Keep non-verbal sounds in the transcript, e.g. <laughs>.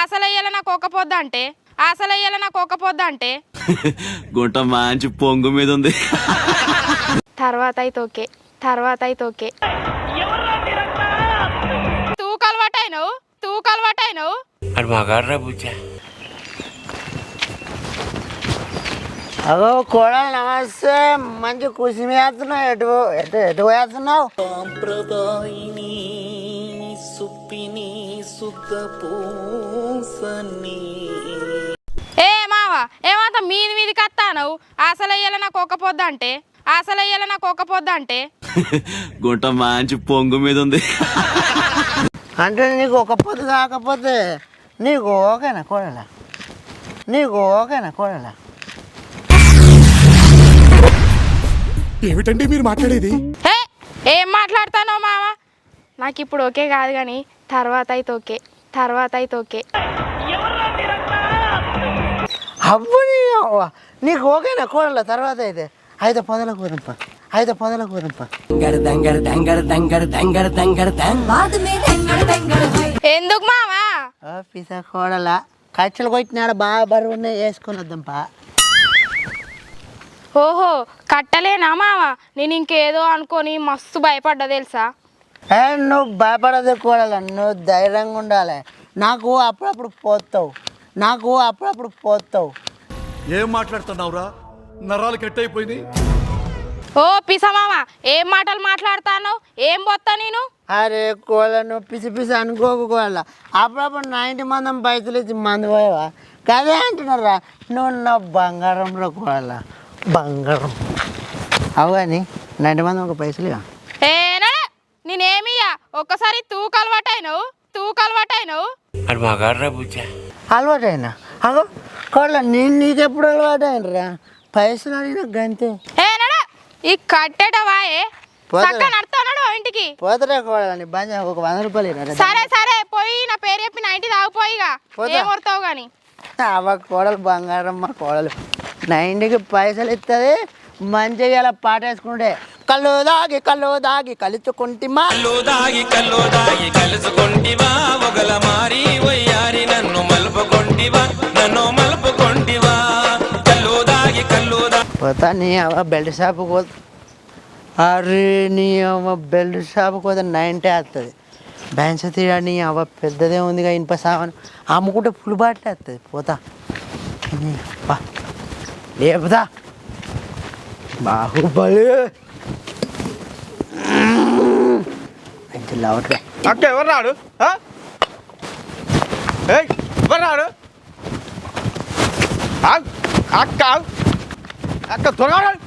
అసలయ్యేలా నాకు ఒక పొద్దు అంటే? అసలయ్యేలా నాకు ఒక పొద్దు అంటే? గుంట మంచి పొంగు మీద ఉంది. తర్వాత అయితే ఓకే. తర్వాత అయితే ఓకే. తూకు అలవాటైనవు తూకు అలవాటైనవు అది మగాడ్రా బుజ్జా. అగో కోడలు నమస్తే. మంచి కుసి వేస్తున్నావు. ఎటు ఎటు ఎటు వేస్తున్నావు ఏ మావా ఏమంత మీది మీదికి వస్తానవు అసలయ్యేలా నాకు ఒక పొద్దు అంటే అసలయ్యేలా నాకు ఒక పొద్దు అంటే <laughs> గుంట మంచి పొంగు మీద ఉంది. <laughs> అంటే నీకు ఒక పొద్దు కాకపోతే నీకు ఓకేనా కోడల? నీకు ఓకేనా కోడల? ఏమిటండి మీరు మాట్లాడేది? హే ఏం మాట్లాడతానో మామ నాకు ఇప్పుడు ఓకే కాదు కానీ తర్వాత అయితే ఓకే తర్వాత అయితే ఓకే అవ్వ. నీకు ఓకేనా కోడల తర్వాత అయితే అయితే పొదల కూదంప అయితే పొదల కూదంప ఎందుకు మావా? ఓ పిస కోడల. కచ్చలు కొట్టినాడు బాగా బరువు వేసుకొని వద్దాంపా. ఓహో కట్టలేనా మావా? నేను ఇంకేదో అనుకొని మస్తు భయపడ్డా తెలుసా? ఏ నువ్వు భయపడదు కోడల నువ్వు ధైర్యంగా ఉండాలి. నాకు అప్పుడప్పుడు పోతావు. నాకు అప్పుడప్పుడు పోతావు. ఏం మాట్లాడుతున్నావురా? నరాలు కట్ అయిపోయింది ఓ పిసమామ ఏం మాటలు మాట్లాడతాను ఏం పోతా నేను? అరే కోళ్ళ నువ్వు పిసి పిసి అనుకోకు కోళ్ళ అప్పుడప్పుడు నా ఇంటి మందం పైసలు ఇచ్చి మందు పోయావా? కదే అంటున్నారా? నువ్వు నా బంగారంలో కోళ్ళ బంగారం. అవు కానీ నా ఇంటి మందం ఒక పైసలు తూకు అలవాటైనవు అది మగాడ్రా బుజ్జా. అలవాటైనా? అగో కోళ్ళ నేను నీకెప్పుడు అలవాటైనరా? పైసలు అడిగిన గంతే. ఏనాడా ఈ కట్టేటవాయే పోతురా. చక్క నడుతున్నాడు ఇంటికి. పోతరే కోళ్ళ బంజ ఒక వంద రూపాయలు సరే సరే పోయి నా పేరు చెప్పి నా ఇంటి తాగిపోయిగా పోతా. ఏం కొడతావు గాని? అవ్వ కోడలు బంగారం మా కోడలు. నా ఇంటికి పైసలు ఇస్తుంది మంచిగా ఇలా పాట వేసుకుంటే కళ్ళు దాగి కళ్ళు దాగి కలుచుకుంటిమా కల్లో దాగి కల్లో దాగి పోతా నీ అవ్వ బెల్ట్ షాప్ పో అరే నీ అవ్వ బెల్ట్ షాప్ పోతే నైంటే వస్తుంది బెంచ్ తీరా నీ అవ్వ పెద్దదే ఉందిగా ఇనుప సామాను. అమ్ముకుంటే ఫుల్ బాటిల్ వస్తుంది పోతా. లేపుదా బాహుబలి. లవట్లే అక్క ఎవరు రాడు? ఆ? ఎవరు రాడు? అక్క. ఆగు. అక్క త్వరగా రాడు